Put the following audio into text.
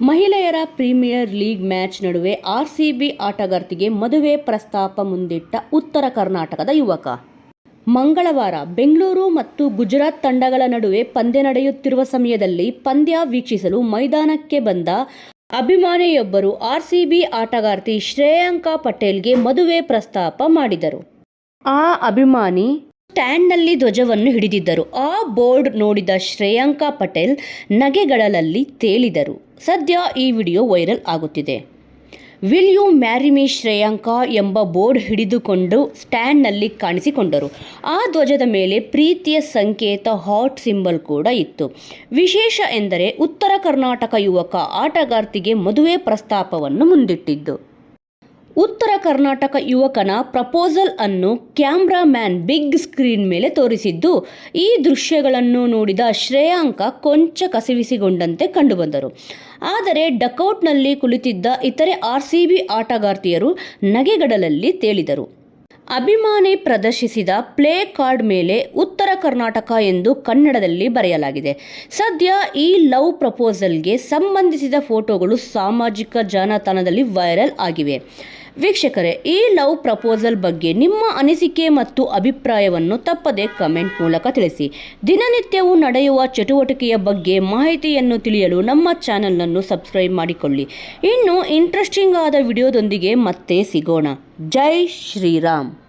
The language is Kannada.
ಮಹಿಳೆಯರ ಪ್ರೀಮಿಯರ್ ಲೀಗ್ ಮ್ಯಾಚ್ ನಡುವೆ ಆರ್ಸಿಬಿ ಆಟಗಾರ್ತಿಗೆ ಮದುವೆ ಪ್ರಸ್ತಾಪ ಮುಂದಿಟ್ಟ ಉತ್ತರ ಕರ್ನಾಟಕದ ಯುವಕ. ಮಂಗಳವಾರ ಬೆಂಗಳೂರು ಮತ್ತು ಗುಜರಾತ್ ತಂಡಗಳ ನಡುವೆ ಪಂದ್ಯ ನಡೆಯುತ್ತಿರುವ ಸಮಯದಲ್ಲಿ ಪಂದ್ಯ ವೀಕ್ಷಿಸಲು ಮೈದಾನಕ್ಕೆ ಬಂದ ಅಭಿಮಾನಿಯೊಬ್ಬರು ಆರ್ಸಿಬಿ ಆಟಗಾರ್ತಿ ಶ್ರೇಯಾಂಕಾ ಪಟೇಲ್ಗೆ ಮದುವೆ ಪ್ರಸ್ತಾಪ ಮಾಡಿದರು. ಆ ಅಭಿಮಾನಿ ಸ್ಟ್ಯಾಂಡ್ನಲ್ಲಿ ಧ್ವಜವನ್ನು ಹಿಡಿದಿದ್ದರು. ಆ ಬೋರ್ಡ್ ನೋಡಿದ ಶ್ರೇಯಾಂಕಾ ಪಟೇಲ್ ನಗೆಗಳಲ್ಲಿ ತೇಲಿದರು. ಸದ್ಯ ಈ ವಿಡಿಯೋ ವೈರಲ್ ಆಗುತ್ತಿದೆ. Will you marry me Shreyanka ಎಂಬ ಬೋರ್ಡ್ ಹಿಡಿದುಕೊಂಡು ಸ್ಟ್ಯಾಂಡ್ನಲ್ಲಿ ಕಾಣಿಸಿಕೊಂಡರು. ಆ ಧ್ವಜದ ಮೇಲೆ ಪ್ರೀತಿಯ ಸಂಕೇತ, ಹಾಟ್ ಸಿಂಬಲ್ ಕೂಡ ಇತ್ತು. ವಿಶೇಷ ಎಂದರೆ ಉತ್ತರ ಕರ್ನಾಟಕ ಯುವಕ ಆಟಗಾರ್ತಿಗೆ ಮದುವೆ ಪ್ರಸ್ತಾಪವನ್ನು ಮುಂದಿಟ್ಟಿದ್ದು. ಉತ್ತರ ಕರ್ನಾಟಕ ಯುವಕನ ಪ್ರಪೋಸಲ್ ಅನ್ನು ಕ್ಯಾಮ್ರಾಮ್ಯಾನ್ ಬಿಗ್ ಸ್ಕ್ರೀನ್ ಮೇಲೆ ತೋರಿಸಿದ್ದು, ಈ ದೃಶ್ಯಗಳನ್ನು ನೋಡಿದ ಶ್ರೇಯಾಂಕ ಕೊಂಚ ಕಸಿವಿಸಿಗೊಂಡಂತೆ ಕಂಡುಬಂದರು. ಆದರೆ, ಡಕೌಟ್ನಲ್ಲಿ ಕುಳಿತಿದ್ದ ಇತರೆ ಆರ್ಸಿಬಿ ಆಟಗಾರ್ತಿಯರು ನಗೆಗಡಲಲ್ಲಿ ತೇಲಿದರು. ಅಭಿಮಾನಿ ಪ್ರದರ್ಶಿಸಿದ ಪ್ಲೇ ಕಾರ್ಡ್ ಮೇಲೆ ಉತ್ತರ ಕರ್ನಾಟಕ ಎಂದು ಕನ್ನಡದಲ್ಲಿ ಬರೆಯಲಾಗಿದೆ. ಸದ್ಯ ಈ ಲವ್ ಪ್ರಪೋಸಲ್ಗೆ ಸಂಬಂಧಿಸಿದ ಫೋಟೋಗಳು ಸಾಮಾಜಿಕ ಜಾಲತಾಣದಲ್ಲಿ ವೈರಲ್ ಆಗಿವೆ. ವೀಕ್ಷಕರೇ, ಈ ಲವ್ ಪ್ರಪೋಸಲ್ ಬಗ್ಗೆ ನಿಮ್ಮ ಅನಿಸಿಕೆ ಮತ್ತು ಅಭಿಪ್ರಾಯವನ್ನು ತಪ್ಪದೆ ಕಮೆಂಟ್ ಮೂಲಕ ತಿಳಿಸಿ. ದಿನನಿತ್ಯವೂ ನಡೆಯುವ ಚಟುವಟಿಕೆಯ ಬಗ್ಗೆ ಮಾಹಿತಿಯನ್ನು ತಿಳಿಯಲು ನಮ್ಮ ಚಾನಲನ್ನು ಸಬ್ಸ್ಕ್ರೈಬ್ ಮಾಡಿಕೊಳ್ಳಿ. ಇನ್ನು ಇಂಟ್ರೆಸ್ಟಿಂಗ್ ಆದ ವಿಡಿಯೋದೊಂದಿಗೆ ಮತ್ತೆ ಸಿಗೋಣ. ಜೈ ಶ್ರೀರಾಮ್.